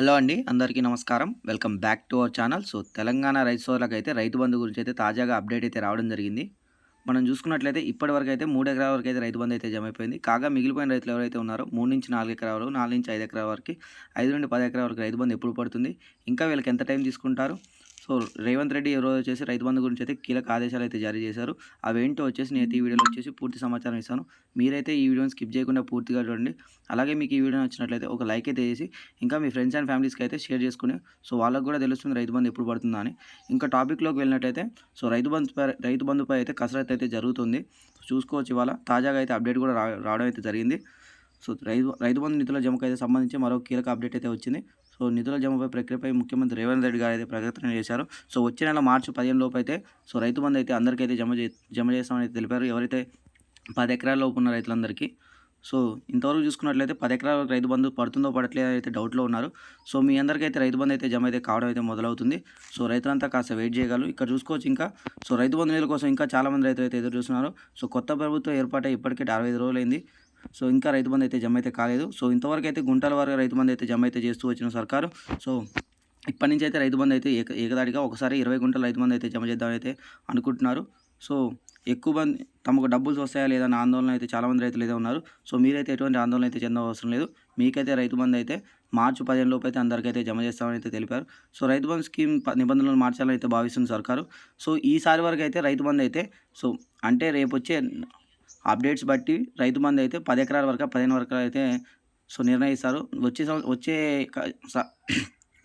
Hello అండి అందరికీ నమస్కారం. Welcome back to our channel. So Telangana రైతు సోదరులకు అయితే రైతు బంధు గురించి అయితే తాజాగా అప్డేట్ అయితే రావడం జరిగింది. మనం చూసుకున్నట్లయితే ఇప్పటి వరకు అయితే మూడు ఎకరాల వరకు అయితే రైతు బంధు అయితే జమ అయిపోయింది. కాగా మిగిలిపోయిన రైతులు ఎవరైతే ఉన్నారో మూడు నుంచి నాలుగు ఎకరాల వరకు నాలుగు నుంచి ఐదు ఎకరాల వరకు ఐదు నుండి పది ఎకరాల వరకు రైతు బంధు ఎప్పుడు పడుతుంది? ఇంకా వీళ్ళకి ఎంత టైం తీసుకుంటారు? సో రేవంత్ రెడ్డి ఈ రోజు వచ్చేసి రైతు బంధు గురించి అయితే కీలక ఆదేశాలు అయితే జారీ చేశారు. అవేంటో వచ్చేసి నేను ఈ వీడియోలో వచ్చేసి పూర్తి సమాచారం ఇస్తాను. మీరైతే ఈ వీడియోని స్కిప్ చేయకుండా పూర్తిగా చూడండి. అలాగే మీకు ఈ వీడియో నచ్చినట్లయితే ఒక లైక్ అయితే చేసి ఇంకా మీ ఫ్రెండ్స్ అండ్ ఫ్యామిలీస్కి అయితే షేర్ చేసుకుని సో వాళ్ళకు కూడా తెలుస్తుంది రైతు బంధు ఎప్పుడు పడుతుందా అని. ఇంకా టాపిక్లోకి వెళ్ళినట్టయితే సో రైతు బంధుపై రైతు బంధుపై అయితే కసరత్తు అయితే జరుగుతుంది. చూసుకోవచ్చు ఇవాళ. తాజాగా అయితే అప్డేట్ కూడా రా రావడం అయితే జరిగింది. సో రైతు రైతు బంధు నిధుల జమకు అయితే సంబంధించి మరో కీలక అప్డేట్ అయితే వచ్చింది. సో నిధుల జమపై ప్రక్రియపై ముఖ్యమంత్రి రేవంత్ రెడ్డి గారు అయితే ప్రకటన చేశారు. సో వచ్చే నెల మార్చి పదిహేను లోపు అయితే సో రైతు బంధు అయితే అందరికీ జమ చే జమ చేస్తామని తెలిపారు. ఎవరైతే పది ఎకరాల లోపు ఉన్న రైతులందరికీ సో ఇంతవరకు చూసుకున్నట్లయితే పది ఎకరాల రైతు బంధు పడుతుందో పడట్లేదో అయితే డౌట్లో ఉన్నారు. సో మీ అందరికీ అయితే రైతు బంధు అయితే జమ అయితే కావడం అయితే మొదలవుతుంది. సో రైతులంతా కాస్త వెయిట్ చేయగలరు. ఇక్కడ చూసుకోవచ్చు ఇంకా సో రైతు బంధు నిధుల కోసం ఇంకా చాలామంది రైతులు అయితే ఎదురు చూస్తున్నారు. సో కొత్త ప్రభుత్వం ఏర్పాటై ఇప్పటికే అరవై ఐదు రోజులైంది. సో ఇంకా రైతు బంధు అయితే జమ అయితే కాలేదు. సో ఇంతవరకు అయితే గుంటల వరకు రైతు బంధు అయితే జమ అయితే చేస్తూ వచ్చిన సర్కారు. సో ఇప్పటి నుంచి అయితే రైతు బంధు అయితే ఏక ఏకదాటిగా ఒకసారి ఇరవై గుంటల రైతు బంధు అయితే జమ చేద్దామని అయితే అనుకుంటున్నారు. సో ఎక్కువ మంది తమకు డబ్బులు వస్తాయా లేదా అన్న ఆందోళన అయితే చాలామంది రైతులు అయితే ఉన్నారు. సో మీరైతే ఎటువంటి ఆందోళన అయితే చెందవసరం లేదు. మీకైతే రైతు బంధు అయితే మార్చి పదిహేను లోపు అయితే అందరికైతే జమ చేస్తామని అయితే తెలిపారు. సో రైతు బంధు స్కీమ్ నిబంధనలు మార్చాలని అయితే భావిస్తుంది సర్కారు. సో ఈసారి వరకు అయితే రైతు బంధు అయితే సో అంటే రేపు వచ్చే అప్డేట్స్ బట్టి రైతు బంధు అయితే పది ఎకరాల వరకు పదిహేను వరకు అయితే సో నిర్ణయిస్తారు. వచ్చే వచ్చే స-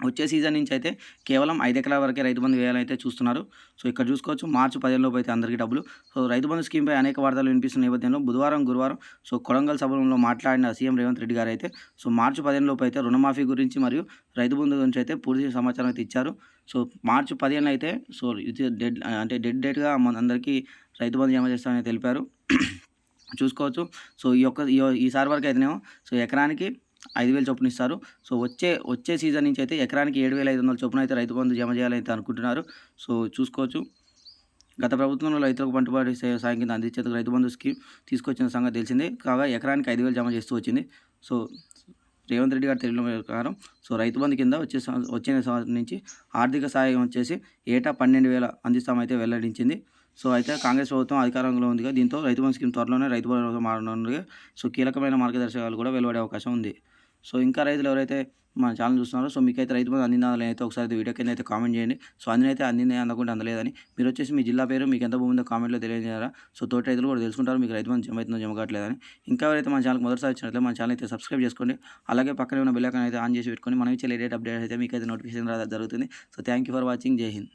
వచ్చే సీజన్ నుంచి అయితే కేవలం ఐదు ఎకరాల వరకే రైతు బంధు వేయాలని అయితే చూస్తున్నారు. సో ఇక్కడ చూసుకోవచ్చు మార్చి పదిహేనులోపు అయితే అందరికీ డబ్బులు. సో రైతు బంధు స్కీమ్పై అనేక వార్తలు వినిపిస్తున్న నేపథ్యంలో బుధవారం గురువారం సో కొడంగల్ సభలో మాట్లాడిన సీఎం రేవంత్ రెడ్డి గారు అయితే సో మార్చి పదిహేనులోపు అయితే రుణమాఫీ గురించి మరియు రైతు బంధు గురించి అయితే పూర్తి సమాచారం అయితే ఇచ్చారు. సో మార్చి పదిహేను అయితే సో ఇది డెడ్ అంటే డెడ్ డేట్గా మన అందరికీ రైతు బంధు జమ చేస్తామని తెలిపారు. చూసుకోవచ్చు. సో ఈ యొక్క ఈ- ఈసారి వరకు అయితేనేమో సో ఎకరానికి ఐదు వేలు చొప్పున ఇస్తారు. సో వచ్చే వచ్చే సీజన్ నుంచి అయితే ఎకరానికి ఏడు వేల ఐదు వందల చొప్పున అయితే రైతు బంధు జమ చేయాలని అనుకుంటున్నారు. సో చూసుకోవచ్చు. గత ప్రభుత్వంలో రైతులకు పంటపాటి సాయం కింద అందించేందుకు రైతు బంధు స్కీమ్ తీసుకొచ్చిన సంగతి తెలిసిందే. కాగా ఎకరానికి ఐదు వేలు జమ చేస్తూ వచ్చింది. సో రేవంత్ రెడ్డి గారి తెలియడం ప్రకారం సో రైతు బంధు కింద వచ్చే సంవ- వచ్చే సంవత్సరం నుంచి ఆర్థిక సాయం వచ్చేసి ఏటా పన్నెండు వేల అందిస్తామైతే వెల్లడించింది. సో అయితే కాంగ్రెస్ ప్రభుత్వం అధికారంలో ఉందిగా. దీంతో రైతు బంధు స్కీమ్ త్వరలోనే రైతు బంధు మారడం సో కీలకమైన మార్గదర్శకాలు కూడా వెలువడే అవకాశం ఉంది. సో ఇంకా రైతులు ఎవరైతే మన ఛానల్ చూస్తున్నారో సో మీకైతే రైతు బంధు అందిందా అయితే ఒకసారి వీడియో కింద అయితే కామెంట్ చేయండి. సో అందినైతే అందిందే అందకుండా అందలేదని. మీరు వచ్చేసి మీ జిల్లా పేరు మీకు ఎంత భూమి ఉందో కామెంట్లో తెలియజేయారా సో తోటి రైతులు కూడా తెలుసుకుంటారు మీకు రైతు బంధు జమ అవుతుందో జమ కావట్లేదని. ఇంకా ఎవరైతే మన ఛానల్ మొదటిసారి వచ్చినట్లయితే మన ఛానల్ అయితే సబ్స్క్రైబ్ చేసుకోండి. అలాగే పక్కనే ఉన్న బెల్ అయితే ఆన్ చేసి పెట్టుకొని మనం ఇచ్చే లేటెస్ట్ అప్డేట్ అయితే మీకైతే నోటిఫికేషన్ రాదా జరుగుతుంది. So thank you for watching Jai Hind.